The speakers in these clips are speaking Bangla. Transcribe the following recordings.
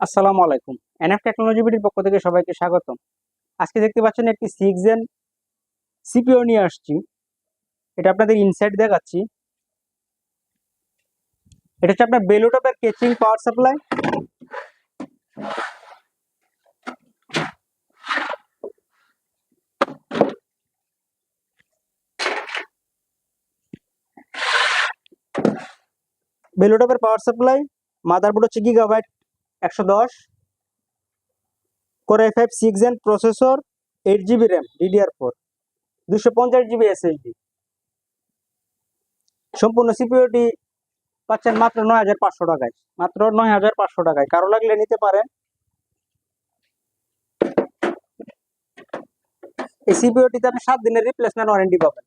আসসালামু আলাইকুম। এনএফ টেকনোলজি বিটির পক্ষ থেকে সবাইকে স্বাগতম। আজকে দেখতে পাচ্ছেন একটি সিক্স জেন সিপিও নিয়ে আসছি। এটা আপনাদের ইনসাইড দেখাচ্ছি। এটা হচ্ছে আপনার বেলুটপের কেচিং পাওয়ার সাপ্লাই বেলুটপের পাওয়ার সাপ্লাই মাদারবোর্ড হচ্ছে গিগাবাইট একশো দশ। Core five six gen processor eight GB RAM DDR four দুশো পঞ্চাশ জিবি এসএসডি সম্পূর্ণ সিপিওটি পাচ্ছেন মাত্র নয় হাজার পাঁচশো টাকায়। মাত্র নয় হাজার পাঁচশো টাকায়। কারও লাগলে নিতে পারেন। এই সিপিওটিতে আপনি সাত দিনের রিপ্লেসমেন্ট ওয়ারেন্টি পাবেন।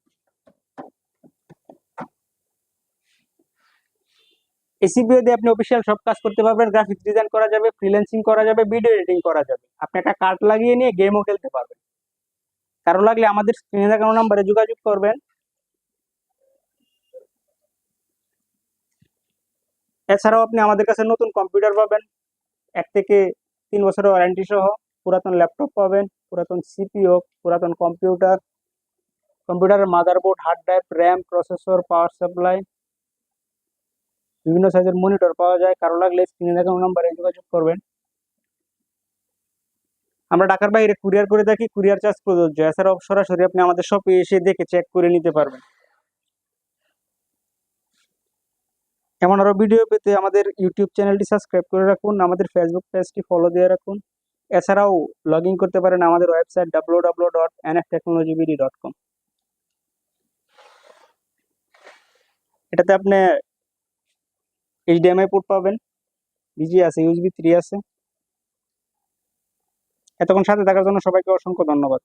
এই দিয়ে আপনি অফিসিয়াল সব কাজ করতে পারবেন গ্রাফিক্স ডিজাইন করা যাবে ফ্রিল্যান্সিং করা যাবে ভিডিও এডিটিং করা যাবে। আপনি একটা কার্ড লাগিয়ে নিয়ে গেমও খেলতে পারবেন। কারও লাগলে আমাদের স্ক্রিনে দেখানো নাম্বারে যোগাযোগ করবেন। এছাড়াও আপনি আমাদের কাছে নতুন কম্পিউটার পাবেন। এক থেকে তিন বছরের ওয়ারেন্টি সহ পুরাতন ল্যাপটপ পাবেন, পুরাতন সিপিও পুরাতন কম্পিউটার কম্পিউটারের motherboard hard drive RAM processor power supply বিভিন্ন সাইজের মনিটর পাওয়া যায়। কারও লাগলে স্ক্রিনে দেখানো নাম্বারে যোগাযোগ করবেন। আমরা ঢাকার বাইরে কুরিয়ার করে থাকি কুরিয়ার চার্জ প্রযোজ্য। এছাড়াও সরাসরি আপনি আমাদের শপে এসে দেখে চেক করে নিতে পারবেন। এমন আরও ভিডিও পেতে আমাদের ইউটিউব চ্যানেলটি সাবস্ক্রাইব করে রাখুন, আমাদের ফেসবুক পেজটি ফলো দিয়ে রাখুন। এছাড়াও লগ ইন করতে পারেন আমাদের website W W dot N F technology dot com এটাতে আপনি এইচডিএমআই পোর্ট পাবেন বিজি আছে ইউএসবি থ্রি আছে। এতক্ষণ সাথে থাকার জন্য সবাইকে অসংখ্য ধন্যবাদ।